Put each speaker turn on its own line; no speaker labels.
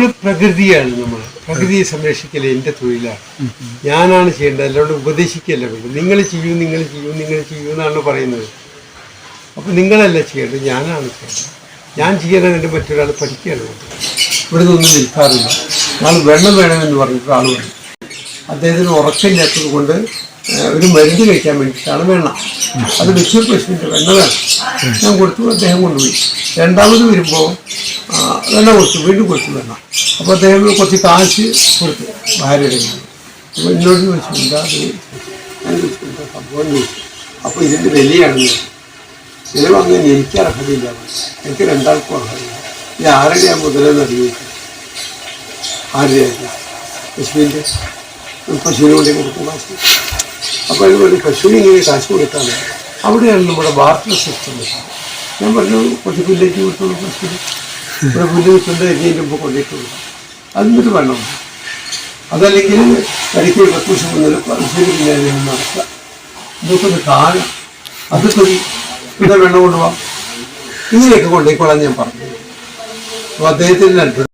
പ്രകൃതിയാണ് നമ്മൾ. പ്രകൃതിയെ സംരക്ഷിക്കൽ എന്റെ തൊഴിലാണ്. ഞാനാണ് ചെയ്യേണ്ടത്. അല്ലാണ്ട് ഉപദേശിക്കല്ല വേണ്ടത് നിങ്ങൾ ചെയ്യൂ നിങ്ങൾ ചെയ്യൂ നിങ്ങൾ ചെയ്യൂ എന്നാണ് പറയുന്നത്. അപ്പോൾ നിങ്ങളല്ല ചെയ്യേണ്ടത് ഞാനാണ് ചെയ്യേണ്ടത്. ഞാൻ ചെയ്യാൻ വേണ്ടി മറ്റൊരാൾ പഠിക്കുകയാണ്. ഇവിടെ നിന്നൊന്നും നിൽക്കാറില്ല ഞാൻ വെള്ളം വേണമെന്ന് പറഞ്ഞിട്ട് ആൾ വന്നു. അദ്ദേഹത്തിന് ഉറക്കമില്ലാത്തത് കൊണ്ട് ഒരു മരുന്ന് കഴിക്കാൻ വേണ്ടിയിട്ടാണ് വെള്ളം. അത് വിശ്വ പശുവിന്റെ വെണ്ണ വേണം ഞാൻ കൊടുത്തു അദ്ദേഹം കൊണ്ടുപോയി. രണ്ടാമത് വരുമ്പോൾ വെണ്ണ കൊടുത്തു വീണ്ടും കൊടുത്തു വെണ്ണ അപ്പോൾ അദ്ദേഹം കുറച്ച് കാശ് കൊടുത്തു ഭാര്യയുടെ. അപ്പോൾ എന്നോട് ചോദിച്ചു എന്താ അത്? സംഭവം? അപ്പോൾ ഇതിന്റെ പറഞ്ഞു. വില വാങ്ങാൻ എനിക്ക് അർഹതയില്ല. എനിക്ക് രണ്ടാൾക്കും അർഹതയില്ല. ഇത് ആരുടെയാ മുതലെന്ന് അറിയിക്കും ആരുടെയായിരുന്നു പശുവിന്റെ പശുവിന് വേണ്ടി കൊടുക്കും കാശ്. അപ്പോൾ വേണ്ടി പശുവിനെ ഇങ്ങനെ കാശ് കൊടുത്താൽ അവിടെയാണ് നമ്മുടെ ബാർട്ടർ സിസ്റ്റം ഞാൻ പറഞ്ഞു കുറച്ച് പുല്ലേക്ക് കൊടുത്തോളൂ പശുവിന് ഇവിടെ പുല്ല് കിട്ടുന്നത് എരിഞ്ഞതിന്റെ മുമ്പ് കൊണ്ടിട്ടുള്ളൂ അതിന്നിട്ട് വേണം. അതല്ലെങ്കിൽ കരിക്ക് കക്കൂശം വന്നത് പശുവിന് പിന്നെ അതിൽ നടക്കുക ഇതൊക്കെ ഒന്ന് കാണാം അതൊക്കെ ഒരു ഇവിടെ വെള്ളം കൊണ്ടുപോകാം. ഇങ്ങനെയൊക്കെ കൊണ്ടുപോയിക്കോളാൻ ഞാൻ പറഞ്ഞു. അപ്പോൾ അദ്ദേഹത്തിന് അത്ഭുതം